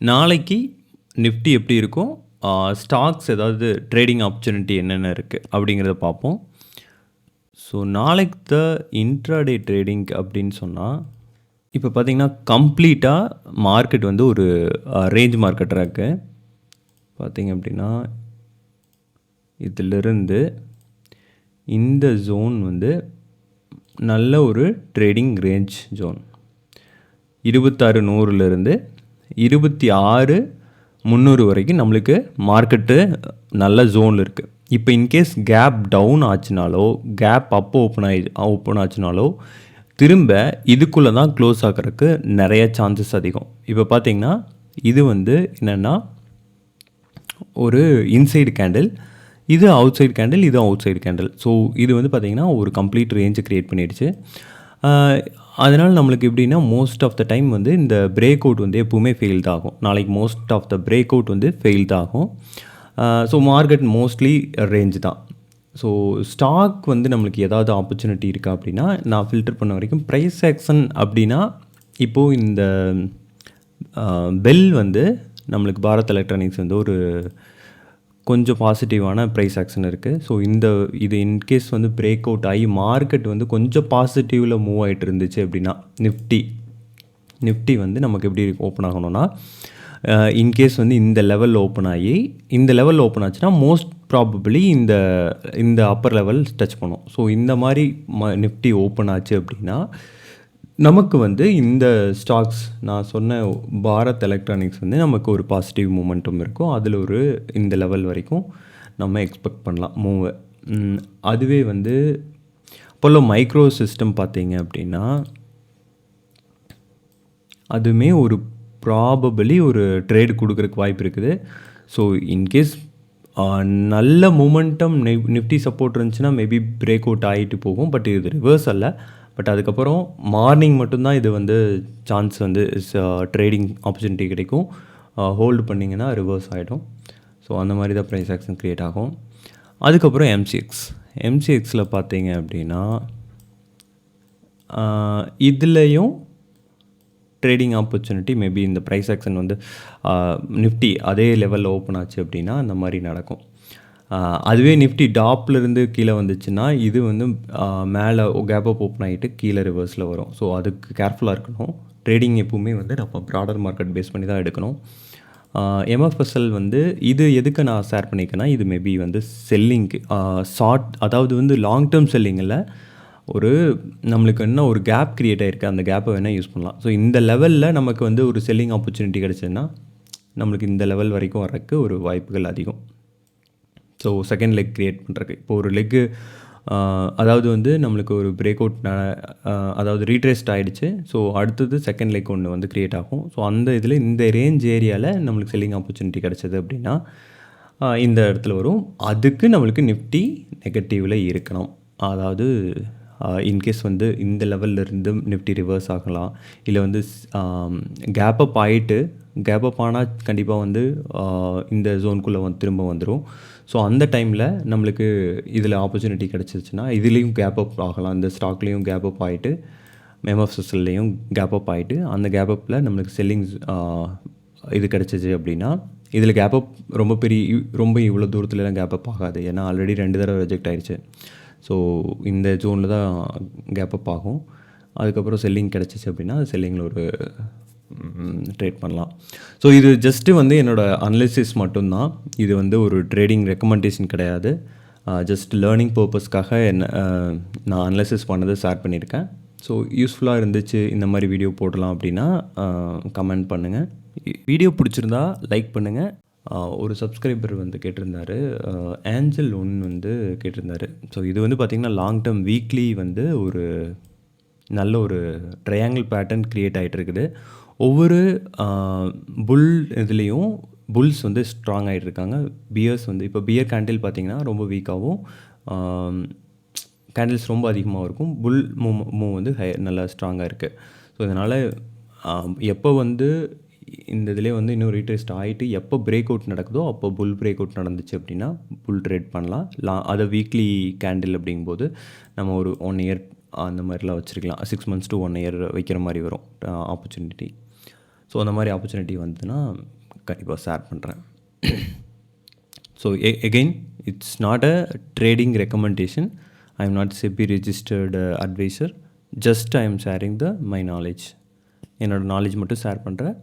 நாளைக்கு நிஃப்டி எப்படி இருக்கும் ஸ்டாக்ஸ் ஏதாவது ட்ரேடிங் ஆப்பர்ச்சுனிட்டி என்னென்ன இருக்குது அப்படிங்கிறத பார்ப்போம். ஸோ நாளைக்கு த இன்ட்ராடே ட்ரேடிங் அப்படின்னு சொன்னால் இப்போ பார்த்தீங்கன்னா கம்ப்ளீட்டாக மார்க்கெட் வந்து ஒரு ரேஞ்ச் மார்க்கெட்டாக இருக்குது பார்த்தீங்க அப்படின்னா இதிலிருந்து இந்த ஜோன் வந்து நல்ல ஒரு ட்ரேடிங் ரேஞ்ச் ஜோன். இருபத்தாறு நூறுலேருந்து இருபத்தி ஆறு முந்நூறு வரைக்கும் நம்மளுக்கு மார்க்கெட்டு நல்ல ஜோனில் இருக்குது இப்போ இன்கேஸ் கேப் டவுன் ஆச்சுனாலோ கேப் அப்போ ஓப்பன் ஆகி ஓப்பன் ஆச்சுனாலோ திரும்ப இதுக்குள்ளே தான் க்ளோஸ் ஆகிறதுக்கு நிறைய சான்சஸ் அதிகம். இப்போ பார்த்திங்கன்னா இது வந்து என்னென்னா ஒரு இன்சைடு கேண்டில் இது அவுட் சைடு கேண்டில் இது அவுட் சைடு கேண்டில் ஸோ இது வந்து பார்த்திங்கன்னா ஒரு கம்ப்ளீட் ரேஞ்சை க்ரியேட் பண்ணிடுச்சு. அதனால் நம்மளுக்கு எப்படின்னா மோஸ்ட் ஆஃப் த டைம் வந்து இந்த பிரேக் அவுட் வந்து எப்போவுமே ஃபெயில்ட் ஆகும். நாளைக்கு most of the breakout வந்து ஃபெயில்ட் ஆகும். ஸோ மார்க்கெட் மோஸ்ட்லி ரேஞ்ச் தான். ஸோ ஸ்டாக் வந்து நம்மளுக்கு ஏதாவது ஆப்பர்ச்சுனிட்டி இருக்கா அப்படின்னா நான் ஃபில்டர் பண்ண வரைக்கும் ப்ரைஸ் ஆக்ஷன் அப்படின்னா இப்போது இந்த பெல் வந்து நம்மளுக்கு பாரத் எலக்ட்ரானிக்ஸ் வந்து ஒரு கொஞ்சம் பாசிட்டிவான ப்ரைஸ் ஆக்ஷன் இருக்குது ஸோ இந்த இது இன்கேஸ் வந்து பிரேக் அவுட் ஆகி மார்க்கெட் வந்து கொஞ்சம் பாசிட்டிவில் மூவ் ஆகிட்டு இருந்துச்சு அப்படின்னா நிஃப்டி நிஃப்டி வந்து நமக்கு எப்படி ஓப்பன் ஆகணும்னா இன்கேஸ் வந்து இந்த லெவலில் ஓப்பன் ஆகி இந்த லெவலில் ஓப்பன் ஆச்சுன்னா மோஸ்ட் ப்ராபப்ளி இந்த இந்த அப்பர் லெவல் டச் பண்ணும். ஸோ இந்த மாதிரி ம நிஃப்டி ஓப்பன் ஆச்சு அப்படின்னா நமக்கு வந்து இந்த ஸ்டாக்ஸ் நான் சொன்ன பாரத் எலக்ட்ரானிக்ஸ் வந்து நமக்கு ஒரு பாசிட்டிவ் மூமெண்ட்டும் இருக்கும். அதில் ஒரு இந்த லெவல் வரைக்கும் நம்ம எக்ஸ்பெக்ட் பண்ணலாம் மூவை அதுவே வந்து அப்போல்லோ மைக்ரோ சிஸ்டம் பார்த்தீங்க அப்படின்னா அதுவுமே ஒரு ப்ராபபிளி ஒரு ட்ரேடு கொடுக்குறக்கு வாய்ப்பு இருக்குது. ஸோ இன்கேஸ் நல்ல மூமெண்டம் நிஃப்டி சப்போர்ட் இருந்துச்சுன்னா மேபி பிரேக் அவுட் ஆகிட்டு போகும். பட் இது ரிவர்ஸ் அல்ல. பட் அதுக்கப்புறம் மார்னிங் மட்டும்தான் இது வந்து சான்ஸ் வந்து ட்ரேடிங் ஆப்பர்ச்சுனிட்டி uh, கிடைக்கும். Uh, ஹோல்டு பண்ணிங்கன்னா ரிவர்ஸ் ஆகிடும் ஸோ அந்த மாதிரி தான் ப்ரைஸ் ஆக்ஷன் க்ரியேட் ஆகும். அதுக்கப்புறம் எம்சிஎக்ஸ் எம்சிஎக்ஸில் பார்த்தீங்க அப்படின்னா இதுலேயும் ட்ரேடிங் ஆப்பர்ச்சுனிட்டி மேபி இந்த ப்ரைஸ் ஆக்ஷன் வந்து uh, நிஃப்டி அதே லெவலில் ஓப்பன் ஆச்சு அப்படின்னா அந்த மாதிரி நடக்கும். அதுவே நிஃப்டி டாப்லேருந்து கீழே வந்துச்சுன்னா இது வந்து மேலே கேப் அப் ஓப்பன் ஆகிட்டு கீழே ரிவர்ஸில் வரும். ஸோ அதுக்கு கேர்ஃபுல்லாக இருக்கணும். ட்ரேடிங் எப்பவுமே வந்து நம்ம ப்ராடர் மார்க்கெட் பேஸ் பண்ணி தான் எடுக்கணும். எம்எஃப்எஸ்எல் வந்து இது எதுக்கு நான் ஷேர் பண்ணிக்கேன்னா இது மேபி வந்து செல்லிங்க்கு ஷார்ட் அதாவது வந்து லாங் டேர்ம் செல்லிங்கில் ஒரு நம்மளுக்கு என்ன ஒரு கேப் க்ரியேட் ஆகிருக்கு அந்த கேப்பை வேணால் யூஸ் பண்ணலாம். ஸோ இந்த லெவலில் நமக்கு வந்து ஒரு செல்லிங் ஆப்பர்ச்சுனிட்டி கிடச்சதுன்னா நம்மளுக்கு இந்த லெவல் வரைக்கும் வரக்கு ஒரு வாய்ப்புகள் அதிகம். ஸோ செகண்ட் லெக் க்ரியேட் பண்ணுறக்கு இப்போ ஒரு லெக்கு அதாவது வந்து நம்மளுக்கு ஒரு பிரேக் அவுட் அதாவது ரீட்ரேஸ்ட் ஆகிடுச்சு ஸோ அடுத்தது செகண்ட் லெக் ஒன்று வந்து க்ரியேட் ஆகும். ஸோ அந்த இதில் இந்த ரேஞ்ச் ஏரியாவில் நம்மளுக்கு செல்லிங் ஆப்பர்ச்சுனிட்டி கிடச்சிது அப்படின்னா இந்த இடத்துல வரும். அதுக்கு நம்மளுக்கு நிஃப்டி நெகட்டிவில் இருக்கணும். அதாவது இன்கேஸ் வந்து இந்த லெவல்லிருந்து இருந்து நிஃப்டி ரிவர்ஸ் ஆகலாம். இல்லை வந்து கேப் அப் ஆகிட்டு கேப் அப் ஆனால் கண்டிப்பாக வந்து இந்த ஜோனுக்குள்ளே வந்து திரும்ப வந்துடும் ஸோ அந்த டைமில் நம்மளுக்கு இதில் ஆப்பர்ச்சுனிட்டி கிடச்சிருச்சுன்னா இதுலேயும் கேப் அப் ஆகலாம். இந்த ஸ்டாக்லேயும் கேப் அப் ஆகிட்டு மெமோஃபிசல்லையும் கேப் அப் ஆகிட்டு அந்த கேப் அப்பில் நம்மளுக்கு செல்லிங்ஸ் இது கிடச்சிச்சு அப்படின்னா இதில் கேப் அப் ரொம்ப பெரிய ரொம்ப இவ்வளோ தூரத்துலலாம் கேப் அப் ஆகாது. ஏன்னா ஆல்ரெடி ரெண்டு தடவை ரிஜெக்ட் ஆகிடுச்சு ஸோ இந்த ஜோனில் தான் கேப் அப் ஆகும். அதுக்கப்புறம் செல்லிங் கிடச்சிச்சு அப்படின்னா செல்லிங்கில் ஒரு ட்ரேட் பண்ணலாம். ஸோ இது ஜஸ்ட்டு வந்து என்னோடய அனலிசிஸ் மட்டும்தான். இது வந்து ஒரு ட்ரேடிங் ரெக்கமெண்டேஷன் கிடையாது. ஜஸ்ட் லேர்னிங் பர்பஸ்க்காக என்ன நான் அனலிசிஸ் பண்ணதை ஷேர் பண்ணியிருக்கேன். ஸோ யூஸ்ஃபுல்லாக இருந்துச்சு இந்த மாதிரி வீடியோ போடலாம் அப்படின்னா கமெண்ட் பண்ணுங்கள் வீடியோ பிடிச்சிருந்தா லைக் பண்ணுங்கள் ஒரு சப்ஸ்கிரைபர் வந்து கேட்டிருந்தார். ஏஞ்சல் ஒன் வந்து கேட்டிருந்தார். ஸோ இது வந்து பார்த்திங்கன்னா லாங் டேர்ம் வீக்லி வந்து ஒரு நல்ல ஒரு ட்ரையாங்கிள் பேட்டர்ன் க்ரியேட் ஆகிட்டு இருக்குது. ஒவ்வொரு புல் இதுலேயும் புல்ஸ் வந்து ஸ்ட்ராங் ஆகிட்டு இருக்காங்க. பியர்ஸ் வந்து இப்போ பியர் கேண்டில் பார்த்திங்கன்னா ரொம்ப வீக்காகவும் கேண்டில்ஸ் ரொம்ப அதிகமாக இருக்கும். புல் மூ மூவ் வந்து ஹை நல்லா ஸ்ட்ராங்காக இருக்குது ஸோ இதனால் எப்போ வந்து இந்த இதிலே வந்து இன்னும் ரீட்ரெஸ்ட் ஆகிட்டு எப்போ பிரேக் அவுட் நடக்குதோ அப்போ புல் பிரேக் அவுட் நடந்துச்சு அப்படின்னா புல் ட்ரேட் பண்ணலாம். லா அதை வீக்லி கேண்டில் அப்படிங்கும்போது நம்ம ஒரு ஒன் இயர் அந்த மாதிரிலாம் வச்சுருக்கலாம். Six months to one year வைக்கிற மாதிரி வரும் ஆப்பர்ச்சுனிட்டி ஸோ அந்த மாதிரி ஆப்பர்ச்சுனிட்டி வந்ததுன்னா கண்டிப்பாக ஷேர் பண்ணுறேன் so a again it's not a trading recommendation I am not SEBI registered advisor just I am sharing the my knowledge என்னோடய நாலேஜ் மட்டும் ஷேர் பண்ணுறேன்